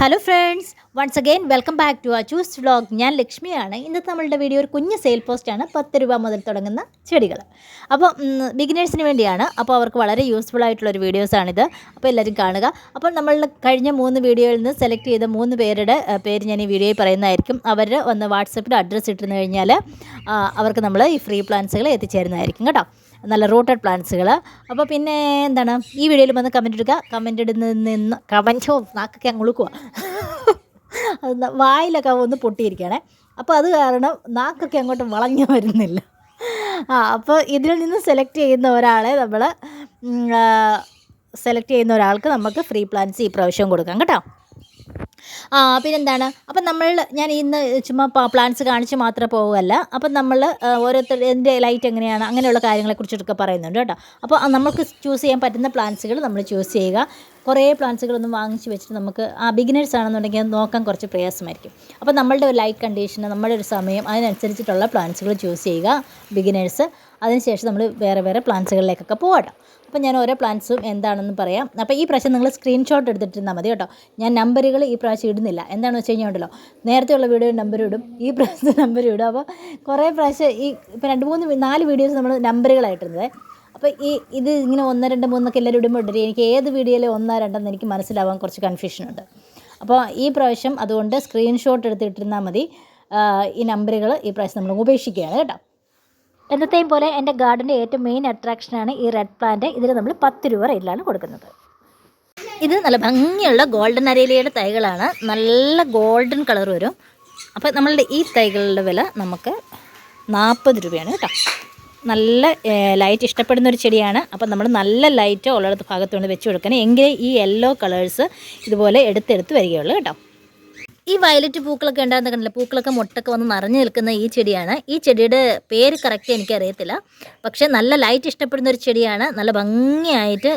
Hello friends once again welcome back to ആ choose vlog ഞാൻ ലക്ഷ്മിയാണ്. ഇന്നത്തെ നമ്മളുടെ വീഡിയോ ഒരു കുഞ്ഞ് സെയിൽ പോസ്റ്റാണ് പത്ത് രൂപ മുതൽ തുടങ്ങുന്ന ചെടികൾ അപ്പോൾ ബിഗിനേഴ്സിന് വേണ്ടിയാണ്. അപ്പോൾ അവർക്ക് വളരെ യൂസ്ഫുൾ ആയിട്ടുള്ള ഒരു വീഡിയോസാണിത് അപ്പോൾ എല്ലാവരും കാണുക. അപ്പോൾ നമ്മൾ കഴിഞ്ഞ മൂന്ന് വീഡിയോയിൽ നിന്ന് സെലക്ട് ചെയ്ത മൂന്ന് പേരുടെ പേര് ഞാൻ ഈ വീഡിയോയിൽ പറയുന്നതായിരിക്കും. അവർ വന്ന് വാട്സപ്പിൽ അഡ്രസ്സ് ഇട്ടിരുന്നു കഴിഞ്ഞാൽ അവർക്ക് നമ്മൾ ഈ ഫ്രീ പ്ലാൻസുകൾ എത്തിച്ചേരുന്നതായിരിക്കും കേട്ടോ. നല്ല റൂട്ടഡ് പ്ലാന്റ്സുകൾ അപ്പോൾ പിന്നെ എന്താണ്? ഈ വീഡിയോയിൽ വന്ന് കമന്റ് ഇടുക. കമന്റ് ഇടുന്ന നിന്ന് കമന്റോ നാക്കൊക്കെ അങ്ങ് ഉളുക്കുക വായിലൊക്കെ ഒന്ന് പൊട്ടിയിരിക്കുകയാണേ. അപ്പോൾ അത് കാരണം നാക്കൊക്കെ അങ്ങോട്ട് വളഞ്ഞു വരുന്നില്ല. ആ അപ്പോൾ ഇതിൽ നിന്ന് സെലക്ട് ചെയ്യുന്ന ഒരാളെ നമ്മൾ സെലക്ട് ചെയ്യുന്ന ഒരാൾക്ക് നമുക്ക് ഫ്രീ പ്ലാൻസ് ഈ പ്രാവശ്യം കൊടുക്കാം. കേട്ടോ? പിന്നെന്താണ്? അപ്പം നമ്മൾ ഞാൻ ഇന്ന് ചുമ്മാ പ്ലാന്റ്സ് കാണിച്ച് മാത്രം പോവുകയല്ല. അപ്പം നമ്മൾ ഓരോരുത്തർ എന്റെ ലൈറ്റ് എങ്ങനെയാണ് അങ്ങനെയുള്ള കാര്യങ്ങളെക്കുറിച്ചൊക്കെ പറയുന്നുണ്ട് കേട്ടോ. അപ്പോൾ നമുക്ക് ചൂസ് ചെയ്യാൻ പറ്റുന്ന പ്ലാന്റ്സുകൾ നമ്മൾ ചൂസ് ചെയ്യുക. കുറേ പ്ലാന്റ്സുകളൊന്നും വാങ്ങിച്ച് വെച്ചിട്ട് നമുക്ക് ആ ബിഗിനേഴ്സ് ആണെന്നുണ്ടെങ്കിൽ നോക്കാൻ കുറച്ച് പ്രയാസമായിരിക്കും. അപ്പോൾ നമ്മളുടെ ഒരു ലൈറ്റ് കണ്ടീഷൻ നമ്മുടെ ഒരു സമയം അതിനനുസരിച്ചിട്ടുള്ള പ്ലാന്റ്സുകൾ ചൂസ് ചെയ്യുക ബിഗിനേഴ്സ് അതിനുശേഷം നമ്മൾ വേറെ വേറെ പ്ലാന്റ്സുകളിലേക്കൊക്കെ പോകട്ടോ അപ്പോൾ ഞാൻ ഓരോ പ്ലാൻസും എന്താണെന്ന് പറയാം. അപ്പോൾ ഈ പ്രാവശ്യം നിങ്ങൾ സ്ക്രീൻഷോട്ട് എടുത്തിട്ടിരുന്നാൽ മതി കേട്ടോ. ഞാൻ നമ്പറുകൾ ഈ പ്രാവശ്യം ഇടുന്നില്ല. എന്താണെന്ന് വെച്ച് കഴിഞ്ഞാൽ ഉണ്ടല്ലോ നേരത്തെയുള്ള വീഡിയോ നമ്പർ ഇടും ഈ പ്രാവശ്യം നമ്പർ ഇടും. അപ്പോൾ കുറേ പ്രാവശ്യം ഈ ഇപ്പോൾ രണ്ട് മൂന്ന് നാല് വീഡിയോസ് നമ്മൾ നമ്പറുകളായിട്ടിരുന്നത് അപ്പോൾ ഈ ഇത് ഇങ്ങനെ ഒന്ന് രണ്ട് മൂന്നൊക്കെ എല്ലാവരും ഇടുമ്പോൾ എനിക്ക് ഏത് വീഡിയോയിൽ ഒന്നോ രണ്ടെന്ന് എനിക്ക് മനസ്സിലാവാൻ കുറച്ച് കൺഫ്യൂഷനുണ്ട് അപ്പോൾ ഈ പ്രാവശ്യം അതുകൊണ്ട് സ്ക്രീൻഷോട്ട് എടുത്തിട്ടിരുന്നാൽ മതി. ഈ നമ്പറുകൾ ഈ പ്രാവശ്യം നമ്മൾ ഉപേക്ഷിക്കുകയാണ് കേട്ടോ. എന്നത്തെയും പോലെ എന്റെ ഗാർഡന്റെ ഏറ്റവും മെയിൻ അട്രാക്ഷനാണ് ഈ റെഡ് പ്ലാന്റ് ഇതിൽ നമ്മൾ പത്ത് രൂപ റേറ്റിലാണ് കൊടുക്കുന്നത്. ഇത് നല്ല ഭംഗിയുള്ള ഗോൾഡൻ അരേലിയയുടെ തൈകളാണ്. നല്ല ഗോൾഡൻ കളർ വരും. അപ്പോൾ നമ്മളുടെ ഈ തൈകളുടെ വില നമുക്ക് നാൽപ്പത് രൂപയാണ് കേട്ടോ. നല്ല ലൈറ്റ് ഇഷ്ടപ്പെടുന്ന ഒരു ചെടിയാണ്. അപ്പം നമ്മൾ നല്ല ലൈറ്റ് ഉള്ളിടത്ത് ഭാഗത്തുകൊണ്ട് വെച്ച് കൊടുക്കണം. എങ്കിലേ ഈ യെല്ലോ കളേഴ്സ് ഇതുപോലെ എടുത്തെടുത്ത് വരികയുള്ളൂ കേട്ടോ. ഈ വയലറ്റ് പൂക്കളൊക്കെ ഉണ്ടാകുന്ന കണ്ടില്ല? പൂക്കളൊക്കെ മുട്ടൊക്കെ വന്ന് നിറഞ്ഞു നിൽക്കുന്ന ഈ ചെടിയാണ്. ഈ ചെടിയുടെ പേര് കറക്റ്റ് എനിക്കറിയത്തില്ല. പക്ഷേ നല്ല ലൈറ്റ് ഇഷ്ടപ്പെടുന്ന ഒരു ചെടിയാണ്. നല്ല ഭംഗിയായിട്ട്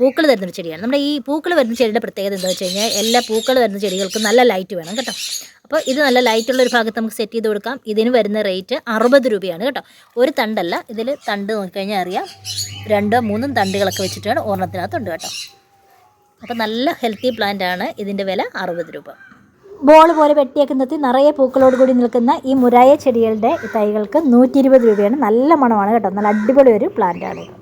പൂക്കൾ തരുന്ന ഒരു ചെടിയാണ്. നമ്മുടെ ഈ പൂക്കൾ വരുന്ന ചെടിയുടെ പ്രത്യേകത എന്താ വെച്ച് കഴിഞ്ഞാൽ എല്ലാ പൂക്കൾ വരുന്ന ചെടികൾക്കും നല്ല ലൈറ്റ് വേണം കേട്ടോ. അപ്പോൾ ഇത് നല്ല ലൈറ്റുള്ള ഒരു ഭാഗത്ത് നമുക്ക് സെറ്റ് ചെയ്ത് കൊടുക്കാം. ഇതിന് വരുന്ന റേറ്റ് അറുപത് രൂപയാണ് കേട്ടോ. ഒരു തണ്ടല്ല. ഇതിൽ തണ്ട് നോക്കിക്കഴിഞ്ഞാൽ അറിയാം. രണ്ടോ മൂന്നും തണ്ടുകളൊക്കെ വെച്ചിട്ടാണ് ഓർണത്തിനകത്തുണ്ട് കേട്ടോ. അപ്പോൾ നല്ല ഹെൽത്തി പ്ലാന്റ് ആണ് ഇതിന്റെ വില അറുപത് രൂപ. ബോൾ പോലെ വെട്ടിയൊക്കെ നിർത്തി നിറയെ പൂക്കളോട് കൂടി നിൽക്കുന്ന ഈ മുരായ ചെടികളുടെ തൈകൾക്ക് നൂറ്റി രൂപയാണ് നല്ല മണമാണ് കേട്ടോ. നല്ല അടിപൊളി ഒരു പ്ലാന്റ് ആണ് ഇത്.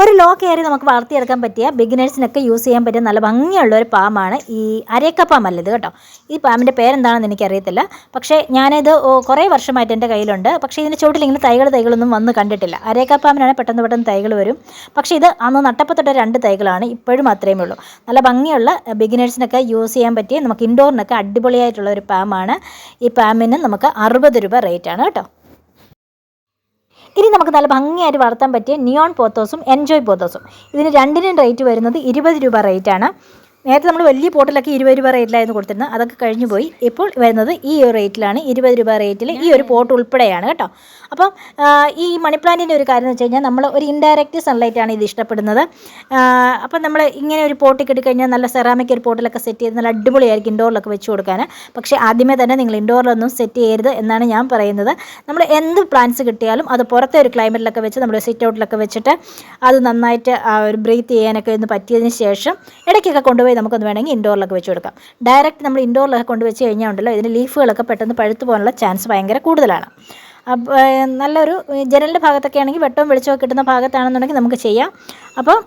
ഒരു ലോ കയറി നമുക്ക് വളർത്തിയെടുക്കാൻ പറ്റിയ ബിഗിനേഴ്സിനൊക്കെ യൂസ് ചെയ്യാൻ പറ്റിയ നല്ല ഭംഗിയുള്ള ഒരു പാമാണ് ഈ അരേക്ക പാമല്ലേ ഇത് കേട്ടോ? ഈ പാമ്പിന്റെ പേരെന്താണെന്ന് എനിക്കറിയത്തില്ല. പക്ഷേ ഞാനിത് കുറേ വർഷമായിട്ട് എന്റെ കയ്യിലുണ്ട്. പക്ഷേ ഇതിന്റെ ചുവട്ടിൽ ഇങ്ങനെ തൈകൾ തൈകളൊന്നും വന്ന് കണ്ടിട്ടില്ല. അരേക്ക പാമ്പിനാണ് പെട്ടെന്ന് പെട്ടെന്ന് തൈകൾ വരും. പക്ഷേ ഇത് അന്ന് നട്ടപ്പത്തൊട്ട് രണ്ട് തൈകളാണ് ഇപ്പോഴും അത്രയും ഉള്ളൂ. നല്ല ഭംഗിയുള്ള ബിഗിനേഴ്സിനൊക്കെ യൂസ് ചെയ്യാൻ പറ്റിയ നമുക്ക് ഇൻഡോറിനൊക്കെ അടിപൊളിയായിട്ടുള്ള ഒരു പാമാണ് ഈ പാമിന് നമുക്ക് അറുപത് രൂപ റേറ്റാണ് കേട്ടോ. ഇനി നമുക്ക് നല്ല ഭംഗിയായിട്ട് വളർത്താൻ പറ്റിയ നിയോൺ പോത്തോസും എൻജോയ് പോത്തോസും ഇതിന് രണ്ടിനും റേറ്റ് വരുന്നത് ഇരുപത് രൂപ റേറ്റാണ് നേരത്തെ നമ്മൾ വലിയ പോട്ടിലൊക്കെ ഇരുപത് രൂപ റേറ്റിലായിരുന്നു കൊടുത്തിരുന്നത്. അതൊക്കെ കഴിഞ്ഞു പോയി. ഇപ്പോൾ വരുന്നത് ഈ ഒരു റേറ്റിലാണ് ഇരുപത് രൂപ റേറ്റിൽ ഈ ഒരു പോട്ട് ഉൾപ്പെടെയാണ് കേട്ടോ. അപ്പം ഈ മണി പ്ലാന്റിന്റെ ഒരു കാര്യം എന്ന് വെച്ച് കഴിഞ്ഞാൽ നമ്മൾ ഒരു ഇൻഡയറക്റ്റ് സൺലൈറ്റ് ആണ് ഇത് ഇഷ്ടപ്പെടുന്നത്. അപ്പം നമ്മൾ ഇങ്ങനെ ഒരു പോട്ടിൽ കിട്ടിക്കഴിഞ്ഞാൽ നല്ല സെറാമിക് ഒരു പോട്ടിലൊക്കെ സെറ്റ് ചെയ്ത് നല്ല അടിപൊളിയായിരിക്കും ഇൻഡോറിലൊക്കെ വെച്ച് കൊടുക്കാൻ. പക്ഷേ ആദ്യമേ തന്നെ നിങ്ങൾ ഇൻഡോറിലൊന്നും സെറ്റ് ചെയ്യരുത് എന്നാണ് ഞാൻ പറയുന്നത്. നമ്മൾ എന്ത് പ്ലാന്റ്സ് കിട്ടിയാലും അത് പുറത്തെ ഒരു ക്ലൈമറ്റിലൊക്കെ വെച്ച് നമ്മൾ സിറ്റ് ഔട്ടിലൊക്കെ വെച്ചിട്ട് അത് നന്നായിട്ട് ഒരു ബ്രീത്ത് ചെയ്യാനൊക്കെ ഒന്ന് പറ്റിയതിന് ശേഷം ഇടയ്ക്കൊക്കെ കൊണ്ടുപോയി നമുക്കൊന്ന് വേണമെങ്കിൽ ഇൻഡോറിലൊക്കെ വെച്ച് കൊടുക്കാം. ഡയറക്റ്റ് നമ്മൾ ഇൻഡോറിലൊക്കെ കൊണ്ട് വെച്ച് കഴിഞ്ഞാൽ ഉണ്ടല്ലോ ഇതിന്റെ ലീഫുകളൊക്കെ പെട്ടെന്ന് പഴുത്തു പോകാനുള്ള ചാൻസ് ഭയങ്കര കൂടുതലാണ്. അപ്പോൾ നല്ലൊരു ജനലിന്റെ ഭാഗത്തൊക്കെ ആണെങ്കിൽ വെട്ടവും വെളിച്ചവും കിട്ടുന്ന ഭാഗത്താണെന്നുണ്ടെങ്കിൽ നമുക്ക് ചെയ്യാം. അപ്പം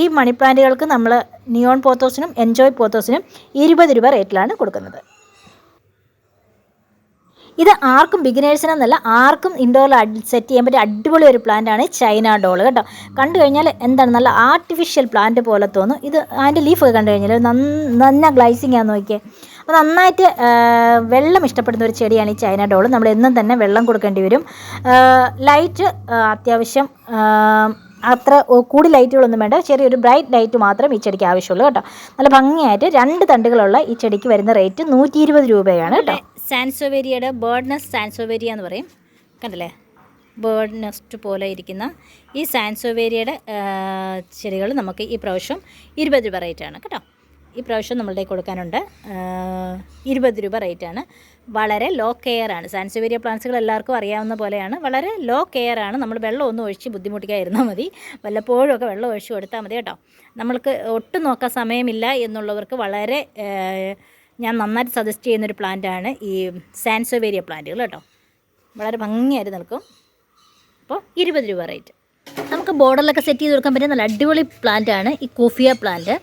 ഈ മണി പ്ലാന്റുകൾക്ക് നമ്മൾ നിയോൺ പോത്തോസിനും എൻജോയ് പോത്തോസിനും ഇരുപത് രൂപ റേറ്റിലാണ് കൊടുക്കുന്നത്. ഇത് ആർക്കും ബിഗിനേഴ്സിനെന്നല്ല ആർക്കും ഇൻഡോറിൽ സെറ്റ് ചെയ്യാൻ പറ്റിയ അടിപൊളി ഒരു പ്ലാന്റ് ആണ് ചൈന ഡോൾ കേട്ടോ. കണ്ടു കഴിഞ്ഞാൽ എന്താണ് നല്ല ആർട്ടിഫിഷ്യൽ പ്ലാന്റ് പോലെ തോന്നും. ഇത് അതിന്റെ ലീഫൊക്കെ കണ്ടു കഴിഞ്ഞാൽ നന്ന ഗ്ലൈസിങ് ആണെന്ന് നോക്കിയേ. അപ്പോൾ നന്നായിട്ട് വെള്ളം ഇഷ്ടപ്പെടുന്ന ഒരു ചെടിയാണ് ഈ ചൈന ഡോൾ നമ്മൾ എന്നും തന്നെ വെള്ളം കൊടുക്കേണ്ടി വരും. ലൈറ്റ് അത്യാവശ്യം അത്ര കൂടി ലൈറ്റുകളൊന്നും വേണ്ട. ചെറിയൊരു ബ്രൈറ്റ് ലൈറ്റ് മാത്രം ഈ ചെടിക്ക് ആവശ്യമുള്ളൂ കേട്ടോ. നല്ല ഭംഗിയായിട്ട് രണ്ട് തണ്ടുകളുള്ള ഈ ചെടിക്ക് വരുന്ന റേറ്റ് നൂറ്റി രൂപയാണ് കേട്ടോ. സാൻസോവേരിയയുടെ ബേർഡ് നെസ്റ്റ് സാൻസോവേരിയ എന്ന് പറയും. കണ്ടല്ലേ? ബേർഡ് നെസ്റ്റ് പോലെ ഇരിക്കുന്ന ഈ സാൻസോവേരിയയുടെ ചെടികൾ നമുക്ക് ഈ പ്രാവശ്യം ഇരുപത് രൂപ റേറ്റാണ് കേട്ടോ. ഈ പ്രാവശ്യം നമ്മളുടെ കൊടുക്കാനുണ്ട് ഇരുപത് രൂപ റേറ്റാണ് വളരെ ലോ കെയർ ആണ്. സാൻസോവേരിയ പ്ലാന്റ്സുകൾ എല്ലാവർക്കും അറിയാവുന്ന പോലെയാണ്. വളരെ ലോ കെയർ ആണ്. നമ്മൾ വെള്ളം ഒന്നും ഒഴിച്ച് ബുദ്ധിമുട്ടിക്കാതിരുന്നാൽ മതി. വല്ലപ്പോഴും ഒക്കെ വെള്ളം ഒഴിച്ച് കൊടുത്താൽ മതി കേട്ടോ. നമ്മൾക്ക് ഒട്ടും നോക്കാൻ സമയമില്ല എന്നുള്ളവർക്ക് വളരെ ഞാൻ നന്നായിട്ട് സജസ്റ്റ് ചെയ്യുന്നൊരു പ്ലാന്റാണ് ഈ സാൻസോവേരിയ പ്ലാന്റുകൾ കേട്ടോ. വളരെ ഭംഗിയായിട്ട് നിൽക്കും. അപ്പോൾ ഇരുപത് രൂപ റേറ്റ് നമുക്ക് ബോർഡറിലൊക്കെ സെറ്റ് ചെയ്ത് കൊടുക്കാൻ പറ്റിയ നല്ല അടിപൊളി പ്ലാന്റാണ് ഈ കോഫിയ പ്ലാന്റ്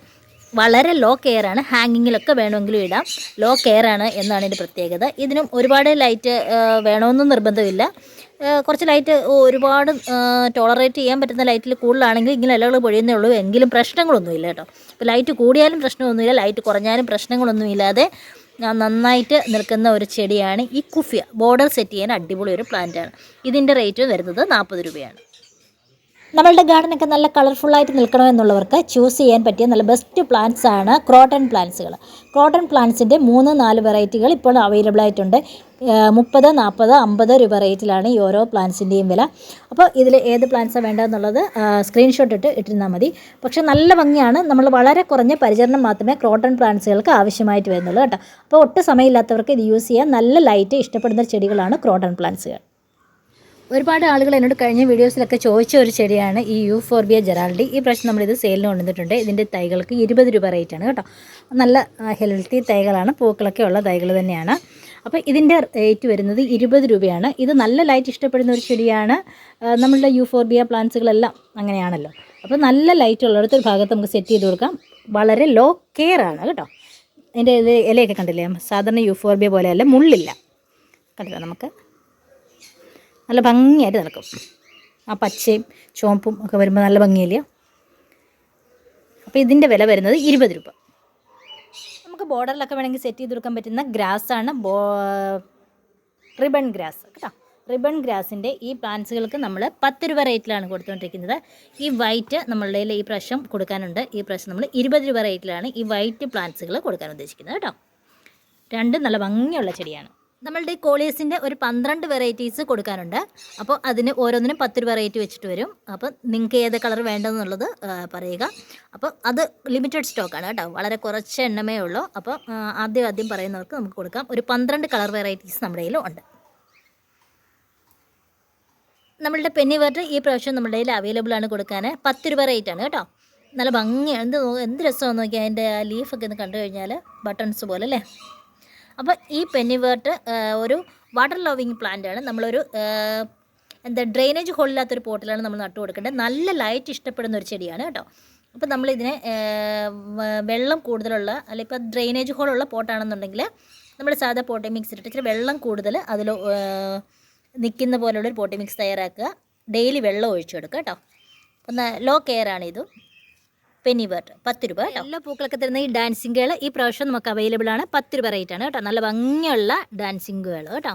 വളരെ ലോ കെയർ ആണ്. ഹാങ്ങിങ്ങിലൊക്കെ വേണമെങ്കിലും ഇടാം. ലോ കെയർ ആണ് എന്നാണ് ഇതിന്റെ പ്രത്യേകത. ഇതിനും ഒരുപാട് ലൈറ്റ് വേണമെന്നും നിർബന്ധമില്ല. കുറച്ച് ലൈറ്റ് ഒരുപാട് ടോളറേറ്റ് ചെയ്യാൻ പറ്റുന്ന ലൈറ്റിൽ കൂടുതലാണെങ്കിൽ ഇങ്ങനെ ഇലകൾ പൊഴിയുന്നേ ഉള്ളൂ. എങ്കിലും പ്രശ്നങ്ങളൊന്നുമില്ല കേട്ടോ. ഇപ്പോൾ ലൈറ്റ് കൂടിയാലും പ്രശ്നമൊന്നുമില്ല ലൈറ്റ് കുറഞ്ഞാലും പ്രശ്നങ്ങളൊന്നുമില്ലാതെ നന്നായിട്ട് നിൽക്കുന്ന ഒരു ചെടിയാണ് ഈ കുഫിയ. ബോർഡർ സെറ്റ് ചെയ്യാൻ അടിപൊളി ഒരു പ്ലാന്റാണ് ഇതിന്റെ റേറ്റ് വരുന്നത് നാൽപ്പത് രൂപയാണ്. നമ്മളുടെ ഗാർഡനൊക്കെ നല്ല കളർഫുള്ളായിട്ട് നിൽക്കണമെന്നുള്ളവർക്ക് ചൂസ് ചെയ്യാൻ പറ്റിയ നല്ല ബെസ്റ്റ് പ്ലാന്റ്സ് ആണ് ക്രോട്ടൺ പ്ലാന്റ്സുകൾ ക്രോട്ടൺ പ്ലാന്റ്സിന്റെ മൂന്ന് നാല് വെറൈറ്റികൾ ഇപ്പോൾ അവൈലബിൾ ആയിട്ടുണ്ട്. മുപ്പത് നാൽപ്പത് അമ്പത് രൂപ റേറ്റിലാണ് ഈ ഓരോ പ്ലാന്റ്സിന്റെയും വില. അപ്പോൾ ഇതിൽ ഏത് പ്ലാന്റ്സാണ് വേണ്ടതെന്നുള്ളത് സ്ക്രീൻഷോട്ട് ഇട്ട് ഇട്ടിരുന്നാൽ മതി. പക്ഷേ നല്ല ഭംഗിയാണ്. നമ്മൾ വളരെ കുറഞ്ഞ പരിചരണം മാത്രമേ ക്രോട്ടൺ പ്ലാന്റ്സുകൾക്ക് ആവശ്യമായിട്ട് വരുന്നുള്ളൂ കേട്ടോ. അപ്പോൾ ഒട്ടും സമയമില്ലാത്തവർക്ക് ഇത് യൂസ് ചെയ്യാൻ നല്ല ലൈറ്റ് ഇഷ്ടപ്പെടുന്ന ചെടികളാണ് ക്രോട്ടൺ പ്ലാന്റ്സുകൾ ഒരുപാട് ആളുകൾ എന്നോട് കഴിഞ്ഞ വീഡിയോസിലൊക്കെ ചോദിച്ച ഒരു ചെടിയാണ് ഈ യു ഫോർബിയ ജെറാൾഡി. ഈ പ്രാവശ്യം നമ്മളിത് സെയിലിന് കൊണ്ടുവന്നിട്ടുണ്ട്. ഇതിന്റെ തൈകൾക്ക് ഇരുപത് രൂപ റേറ്റാണ് കേട്ടോ. നല്ല ഹെൽത്തി തൈകളാണ്. പൂക്കളൊക്കെ ഉള്ള തൈകൾ തന്നെയാണ്. അപ്പോൾ ഇതിന്റെ റേറ്റ് വരുന്നത് ഇരുപത് രൂപയാണ്. ഇത് നല്ല ലൈറ്റ് ഇഷ്ടപ്പെടുന്ന ഒരു ചെടിയാണ്. നമ്മളുടെ യു ഫോർബിയ പ്ലാന്റ്സുകളെല്ലാം അങ്ങനെയാണല്ലോ. അപ്പോൾ നല്ല ലൈറ്റ് ഉള്ളിടത്തൊരു ഭാഗത്ത് നമുക്ക് സെറ്റ് ചെയ്ത് കൊടുക്കാം. വളരെ ലോ കെയർ ആണ് കേട്ടോ. അതിന്റെ ഇത് ഇലയൊക്കെ കണ്ടില്ലേ? സാധാരണ യു ഫോർബിയ പോലെയല്ല മുള്ളില്ല. കണ്ടില്ല നമുക്ക്? നല്ല ഭംഗിയായിട്ട് നടക്കും. ആ പച്ചയും ചുവപ്പും ഒക്കെ വരുമ്പോൾ നല്ല ഭംഗിയില്ല? അപ്പോൾ ഇതിന്റെ വില വരുന്നത് ഇരുപത് രൂപ. നമുക്ക് ബോർഡറിലൊക്കെ വേണമെങ്കിൽ സെറ്റ് ചെയ്ത് കൊടുക്കാൻ പറ്റുന്ന ഗ്രാസാണ് ബോ റിബൺ ഗ്രാസ് കേട്ടോ. റിബൺ ഗ്രാസിന്റെ ഈ പ്ലാന്റ്സുകൾക്ക് നമ്മൾ പത്ത് രൂപ റേറ്റിലാണ് കൊടുത്തുകൊണ്ടിരിക്കുന്നത് ഈ വൈറ്റ് നമ്മളുടെ ഈ പ്രാവശ്യം കൊടുക്കാനുണ്ട്. ഈ പ്രാവശ്യം നമ്മൾ ഇരുപത് രൂപ റേറ്റിലാണ് ഈ വൈറ്റ് പ്ലാന്റ്സുകൾ കൊടുക്കാൻ ഉദ്ദേശിക്കുന്നത് കേട്ടോ. രണ്ടും നല്ല ഭംഗിയുള്ള ചെടിയാണ്. നമ്മളുടെ കോളിയസിന്റെ ഒരു പന്ത്രണ്ട് വെറൈറ്റീസ് കൊടുക്കാനുണ്ട്. അപ്പോൾ അതിന് ഓരോന്നിനും പത്ത് വെറൈറ്റി റേറ്റ് വെച്ചിട്ട് വരും. അപ്പോൾ നിങ്ങൾക്ക് ഏത് കളർ വേണ്ടതെന്നുള്ളത് പറയുക. അപ്പോൾ അത് ലിമിറ്റഡ് സ്റ്റോക്കാണ് കേട്ടോ. വളരെ കുറച്ച് എണ്ണമേ ഉള്ളൂ. അപ്പോൾ ആദ്യം ആദ്യം പറയുന്നവർക്ക് നമുക്ക് കൊടുക്കാം. ഒരു പന്ത്രണ്ട് കളർ വെറൈറ്റീസ് നമ്മുടെ കയ്യിലും ഉണ്ട്. നമ്മളുടെ പെന്നി വേർട്ട് ഈ പ്രാവശ്യം നമ്മുടെ കയ്യിൽ അവൈലബിൾ ആണ് കൊടുക്കാൻ പത്ത് രൂപ റേറ്റ് ആണ് കേട്ടോ. നല്ല ഭംഗിയാണ്. എന്ത് എന്ത് രസമാണെന്ന് നോക്കിയാൽ അതിന്റെ ലീഫൊക്കെ ഒന്ന് കണ്ടു കഴിഞ്ഞാൽ ബട്ടൺസ് പോലെ അല്ലേ? അപ്പോൾ ഈ പെന്നിവേർട്ട് ഒരു വാട്ടർ ലവിങ് പ്ലാന്റ് ആണ്. നമ്മളൊരു എന്താ ഡ്രെയിനേജ് ഹോളില്ലാത്തൊരു പോട്ടിലാണ് നമ്മൾ നട്ടു കൊടുക്കേണ്ടത്. നല്ല ലൈറ്റ് ഇഷ്ടപ്പെടുന്ന ഒരു ചെടിയാണ് കേട്ടോ. അപ്പോൾ നമ്മളിതിനെ വെള്ളം കൂടുതലുള്ള അല്ലെങ്കിൽ ഇപ്പോൾ ഡ്രെയിനേജ് ഹോളുള്ള പോട്ടാണെന്നുണ്ടെങ്കിൽ നമ്മൾ സാധാ പോട്ടി മിക്സ് ഇട്ടിട്ട് ഇച്ചിരി വെള്ളം കൂടുതൽ അതിൽ നിൽക്കുന്ന പോലുള്ളൊരു പോട്ടി മിക്സ് തയ്യാറാക്കുക. ഡെയിലി വെള്ളം ഒഴിച്ചു കൊടുക്കുക കേട്ടോ. ഒന്ന് ലോ കെയർ ആണ് ഇതും. പെന്നി ബർട്ട് പത്ത് രൂപ എല്ലാ പൂക്കളൊക്കെ തരുന്ന ഈ ഡാൻസിങ്ങുകൾ ഈ പ്രാവശ്യം നമുക്ക് അവൈലബിൾ ആണ്. പത്ത് രൂപ റേറ്റ് ആണ് കേട്ടോ. നല്ല ഭംഗിയുള്ള ഡാൻസിങ്ങുകൾ കേട്ടോ.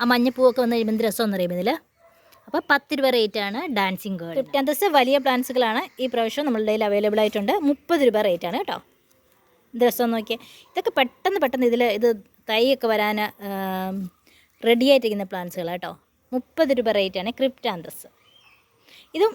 ആ മഞ്ഞപ്പൂവൊക്കെ വന്ന് കഴിയുമ്പോൾ എന്ത് രസം അറിയുമ്പോൾ ഇതിൽ അപ്പോൾ പത്ത് രൂപ റേറ്റ് ആണ് ഡാൻസിങ് ഫിഫ്റ്റാം ദിവസം വലിയ പ്ലാൻസുകളാണ് ഈ പ്രാവശ്യം നമ്മളുടെ കയ്യിൽ അവൈലബിൾ ആയിട്ടുണ്ട്. മുപ്പത് രൂപ റേറ്റ് ആണ് കേട്ടോ. എന്ത് നോക്കിയാൽ നോക്കിയേ. ഇതൊക്കെ പെട്ടെന്ന് പെട്ടെന്ന് ഇതിൽ ഇത് തൈയൊക്കെ വരാൻ റെഡി ആയിട്ടിരിക്കുന്ന പ്ലാന്റ്സുകളാണ് കേട്ടോ. മുപ്പത് രൂപ റേറ്റാണ് ക്രിപ്റ്റാന്തസ് ഇതും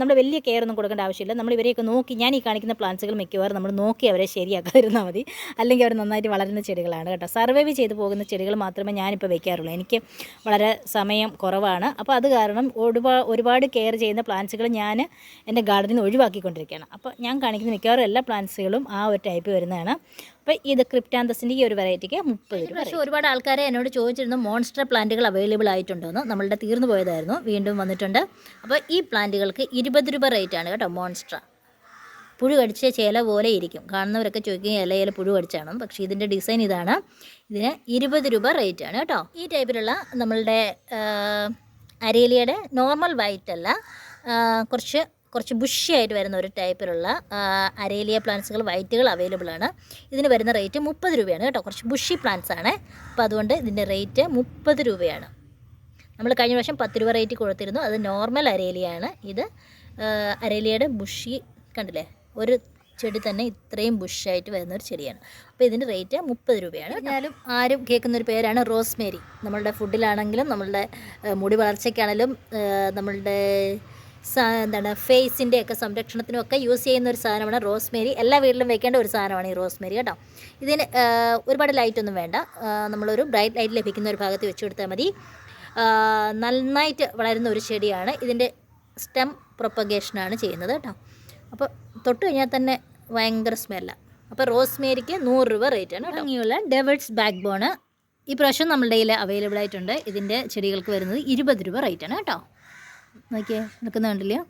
നമ്മൾ വലിയ കെയർ ഒന്നും കൊടുക്കേണ്ട ആവശ്യമില്ല. നമ്മൾ ഇവരെയൊക്കെ നോക്കി ഞാൻ ഈ കാണിക്കുന്ന പ്ലാന്റ്സുകൾ മിക്കവാറും നമ്മൾ നോക്കി അവരെ ശരിയാക്കാതിരുന്നാൽ മതി. അല്ലെങ്കിൽ അവർ നന്നായിട്ട് വളരുന്ന ചെടികളാണ് കേട്ടോ. സർവൈവ് ചെയ്തു പോകുന്ന ചെടികൾ മാത്രമേ ഞാനിപ്പോൾ വെക്കാറുള്ളൂ. എനിക്ക് വളരെ സമയം കുറവാണ്. അപ്പോൾ അത് കാരണം ഒരുപാട് ഒരുപാട് കെയർ ചെയ്യുന്ന പ്ലാന്റ്സുകൾ ഞാൻ എന്റെ ഗാർഡനിൽ നിന്ന് ഒഴിവാക്കിക്കൊണ്ടിരിക്കുകയാണ്. അപ്പോൾ ഞാൻ കാണിക്കുന്ന മിക്കവാറും എല്ലാ പ്ലാന്റ്സുകളും ആ ഒരു ടൈപ്പ് വരുന്നതാണ്. അപ്പോൾ ഇത് ക്രിപ്റ്റാന്തസിന്റെ ഈ ഒരു വെറൈറ്റിക്ക് മുപ്പത് രൂപ പക്ഷേ ഒരുപാട് ആൾക്കാരെ എന്നോട് ചോദിച്ചിരുന്നു മോൺസ്റ്റർ പ്ലാന്റുകൾ അവൈലബിൾ ആയിട്ടുണ്ടോന്ന്. നമ്മളുടെ തീർന്നു പോയതായിരുന്നു വീണ്ടും വന്നിട്ടുണ്ട്. അപ്പോൾ ഈ പ്ലാന്റുകൾക്ക് ഇരുപത് രൂപ റേറ്റ് ആണ് കേട്ടോ മോൺസ്റ്റർ. പുഴു കടിച്ച ചേല പോലെ ഇരിക്കും. കാണുന്നവരൊക്കെ ചോദിക്കും ഇലയിൽ പുഴു കടിച്ചാണ്? പക്ഷേ ഇതിന്റെ ഡിസൈൻ ഇതാണ്. ഇതിന് ഇരുപത് രൂപ റേറ്റ് ആണ് കേട്ടോ. ഈ ടൈപ്പിലുള്ള നമ്മളുടെ അരേലിയുടെ നോർമൽ വൈറ്റ് അല്ല കുറച്ച് കുറച്ച് ബുഷി ആയിട്ട് വരുന്ന ഒരു ടൈപ്പിലുള്ള അരേലിയ പ്ലാന്റ്സുകൾ വൈറ്റുകൾ അവൈലബിൾ ആണ്. ഇതിന് വരുന്ന റേറ്റ് മുപ്പത് രൂപയാണ് കേട്ടോ. കുറച്ച് ബുഷി പ്ലാന്റ്സ് ആണ്. അപ്പോൾ അതുകൊണ്ട് ഇതിന്റെ റേറ്റ് മുപ്പത് രൂപയാണ്. നമ്മൾ കഴിഞ്ഞ പ്രാവശ്യം പത്ത് രൂപ റേറ്റ് കൊടുത്തിരുന്നു. അത് നോർമൽ അരേലിയാണ്. ഇത് അരേലിയയുടെ ബുഷി കണ്ടില്ലേ? ഒരു ചെടി തന്നെ ഇത്രയും ബുഷായിട്ട് വരുന്ന ഒരു ചെടിയാണ്. അപ്പോൾ ഇതിന്റെ റേറ്റ് മുപ്പത് രൂപയാണ് എന്നാലും ആരും കേൾക്കുന്ന ഒരു പേരാണ് റോസ്മേരി. നമ്മളുടെ ഫുഡിലാണെങ്കിലും നമ്മളുടെ മുടി വളർച്ചയ്ക്കാണെങ്കിലും നമ്മളുടെ എന്താണ് ഫേസിന്റെ ഒക്കെ സംരക്ഷണത്തിനും ഒക്കെ യൂസ് ചെയ്യുന്ന ഒരു സാധനമാണ് റോസ്മേരി. എല്ലാ വീട്ടിലും വെക്കേണ്ട ഒരു സാധനമാണ് ഈ റോസ്മേരി കേട്ടോ. ഇതിന് ഒരുപാട് ലൈറ്റൊന്നും വേണ്ട. നമ്മളൊരു ബ്രൈറ്റ് ലൈറ്റ് ലഭിക്കുന്ന ഒരു ഭാഗത്ത് വെച്ച് കൊടുത്താൽ മതി. നന്നായിട്ട് വളരുന്ന ഒരു ചെടിയാണ്. ഇതിന്റെ സ്റ്റെം പ്രൊപ്പഗേഷനാണ് ചെയ്യുന്നത് കേട്ടോ. അപ്പോൾ തൊട്ട് കഴിഞ്ഞാൽ തന്നെ ഭയങ്കര സ്മെല്ലാണ് അപ്പോൾ റോസ്മേരിക്ക് നൂറ് രൂപ റേറ്റാണ് ആണ് ഭംഗിയുള്ള ഡെവിൾസ് ബാക്ക് ബോണ് ഈ പ്രാവശ്യം നമ്മളുടെ കയ്യിൽ അവൈലബിൾ ആയിട്ടുണ്ട്. ഇതിന്റെ ചെടികൾക്ക് വരുന്നത് ഇരുപത് രൂപ റേറ്റാണ് കേട്ടോ. നോക്കിയേ നിൽക്കുന്ന കണ്ടില്ലയോ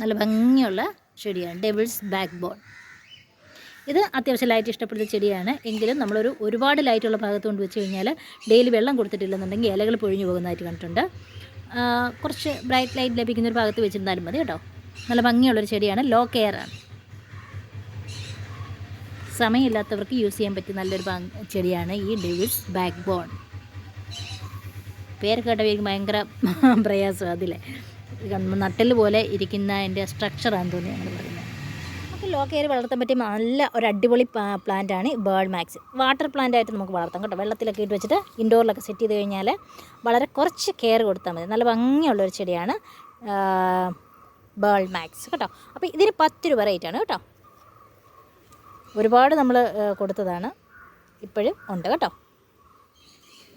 നല്ല ഭംഗിയുള്ള ചെടിയാണ് ഡെവിൾസ് ബാക്ക് ബോൺ ഇത് അത്യാവശ്യം ലൈറ്റ് ഇഷ്ടപ്പെടുന്ന ചെടിയാണ്. എങ്കിലും നമ്മളൊരു ഒരുപാട് ലൈറ്റുള്ള ഭാഗത്ത് കൊണ്ട് വെച്ച് കഴിഞ്ഞാൽ ഡെയിലി വെള്ളം കൊടുത്തിട്ടില്ലെന്നുണ്ടെങ്കിൽ ഇലകൾ പൊഴിഞ്ഞു പോകുന്നതായിട്ട് കണ്ടിട്ടുണ്ട്. കുറച്ച് ബ്രൈറ്റ് ലൈറ്റ് ലഭിക്കുന്ന ഒരു ഭാഗത്ത് വെച്ചിരുന്നാലും മതി കേട്ടോ. നല്ല ഭംഗിയുള്ളൊരു ചെടിയാണ് ലോ കെയർ ആണ്. സമയമില്ലാത്തവർക്ക് യൂസ് ചെയ്യാൻ പറ്റിയ നല്ലൊരു ചെടിയാണ് ഈ ഡെവിൾസ് ബാക്ക് ബോൺ പേര് കേട്ടവർക്ക് ഭയങ്കര പ്രയാസം അതിലെ. നട്ടൽ പോലെ ഇരിക്കുന്ന അതിന്റെ സ്ട്രക്ചറാണെന്ന് തോന്നി ഞങ്ങൾ പറയുന്നത് നമുക്ക് ലോ വളർത്താൻ പറ്റിയ നല്ല ഒരു അടിപൊളി പ്ലാന്റ് ആണ് ബേർഡ് മാക്സ് വാട്ടർ പ്ലാന്റ് ആയിട്ട് നമുക്ക് വളർത്താം കേട്ടോ. വെള്ളത്തിലൊക്കെ ഇട്ട് വെച്ചിട്ട് ഇൻഡോറിലൊക്കെ സെറ്റ് ചെയ്ത് കഴിഞ്ഞാൽ വളരെ കുറച്ച് കെയർ കൊടുത്താൽ മതി. നല്ല ഭംഗിയുള്ള ഒരു ചെടിയാണ് ബേൾ മാക്സ് കേട്ടോ. അപ്പോൾ ഇതിന് പത്ത് രൂപ റേറ്റാണ് കേട്ടോ. ഒരുപാട് നമ്മൾ കൊടുത്തതാണ്. ഇപ്പോഴും ഉണ്ട് കേട്ടോ.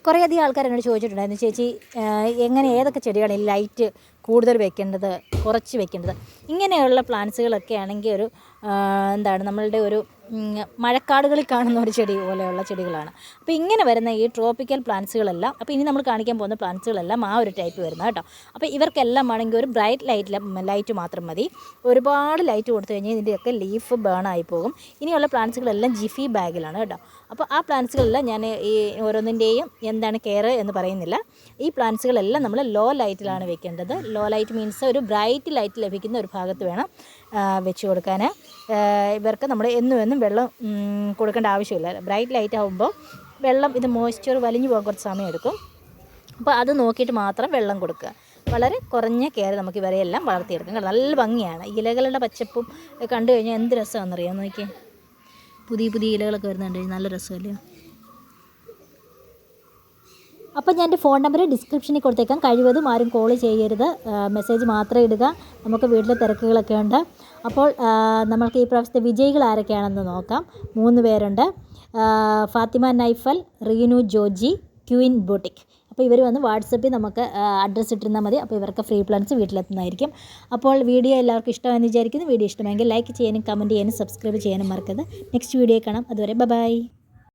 കുറേയധികം ആൾക്കാർ എന്നോട് ചോദിച്ചിട്ടുണ്ടായിരുന്നു ചേച്ചി എങ്ങനെ ഏതൊക്കെ ചെടിയാണ് ലൈറ്റ് കൂടുതൽ വെക്കേണ്ടത് കുറച്ച് വെക്കേണ്ടത്? ഇങ്ങനെയുള്ള പ്ലാന്റ്സുകളൊക്കെ ആണെങ്കിൽ ഒരു എന്താണ് നമ്മളുടെ ഒരു മഴക്കാടുകളിൽ കാണുന്ന ഒരു ചെടി പോലെയുള്ള ചെടികളാണ്. അപ്പോൾ ഇങ്ങനെ വരുന്ന ഈ ട്രോപ്പിക്കൽ പ്ലാന്റ്സുകളെല്ലാം അപ്പോൾ ഇനി നമ്മൾ കാണിക്കാൻ പോകുന്ന പ്ലാന്റ്സുകളെല്ലാം ആ ഒരു ടൈപ്പ് വരുന്നത് കേട്ടോ. അപ്പോൾ ഇവർക്കെല്ലാം ആണെങ്കിൽ ഒരു ബ്രൈറ്റ് ലൈറ്റ് ലൈറ്റ് മാത്രം മതി. ഒരുപാട് ലൈറ്റ് കൊടുത്തു കഴിഞ്ഞാൽ ഇതിന്റെയൊക്കെ ലീഫ് ബേൺ ആയി പോകും ഇനിയുള്ള പ്ലാന്റ്സുകളെല്ലാം ജിഫി ബാഗിലാണ് കേട്ടോ. അപ്പോൾ ആ പ്ലാന്റ്സുകളെല്ലാം ഞാൻ ഈ ഓരോന്നിന്റെയും എന്താണ് കെയർ എന്ന് പറയുന്നില്ല. ഈ പ്ലാന്റ്സുകളെല്ലാം നമ്മൾ ലോ ലൈറ്റിലാണ് വെക്കേണ്ടത്. ലോ ലൈറ്റ് മീൻസ് ഒരു ബ്രൈറ്റ് ലൈറ്റ് ലഭിക്കുന്ന ഒരു ഭാഗത്ത് വേണം വെച്ച് കൊടുക്കാൻ. ഇവർക്ക് നമ്മൾ എന്നും എന്നും വെള്ളം കൊടുക്കേണ്ട ആവശ്യമില്ല. ബ്രൈറ്റ് ലൈറ്റ് ആകുമ്പോൾ വെള്ളം ഇത് മോയ്സ്ചർ വലിഞ്ഞു പോകാൻ കുറച്ച് സമയം എടുക്കും. അപ്പോൾ അത് നോക്കിയിട്ട് മാത്രം വെള്ളം കൊടുക്കുക. വളരെ കുറഞ്ഞ കെയർ നമുക്ക് ഇവരെയെല്ലാം വളർത്തിയെടുക്കാം. നല്ല ഭംഗിയാണ്. ഇലകളുടെ പച്ചപ്പും കണ്ടു കഴിഞ്ഞാൽ എന്ത് രസമാണെന്നറിയാം? നോക്കിയേ. പുതിയ പുതിയ ഇലകളൊക്കെ വരുന്നുണ്ട്. നല്ല രസമല്ലേ? അപ്പോൾ ഞാൻ എന്റെ ഫോൺ നമ്പർ ഡിസ്ക്രിപ്ഷനിൽ കൊടുത്തേക്കാം. കഴിവതും ആരും കോൾ ചെയ്യരുത്. മെസ്സേജ് മാത്രം ഇടുക. നമുക്ക് വീട്ടിലെ തിരക്കുകളൊക്കെ ഉണ്ട്. അപ്പോൾ നമ്മൾക്ക് ഈ പ്രാവശ്യത്തെ വിജയികൾ ആരൊക്കെയാണെന്ന് നോക്കാം. മൂന്ന് പേരുണ്ട്. Fathima Naifal Reenu Joji queen boutique. അപ്പോൾ ഇവർ വന്ന് വാട്സപ്പിൽ നമുക്ക് അഡ്രസ്സ് ഇട്ടിരുന്നാൽ മതി. അപ്പോൾ ഇവർക്ക് ഫ്രീ പ്ലാൻസ് വീട്ടിലെത്തുന്നതായിരിക്കും. അപ്പോൾ വീഡിയോ എല്ലാവർക്കും ഇഷ്ടമാണെന്ന് വിചാരിക്കുന്നു. വീഡിയോ ഇഷ്ടമെങ്കിൽ ലൈക്ക് ചെയ്യാനും കമന്റ് ചെയ്യാനും സബ്സ്ക്രൈബ് ചെയ്യാനും മറക്കരുത്. നെക്സ്റ്റ് വീഡിയോ കാണാം. അതുവരെ ബൈ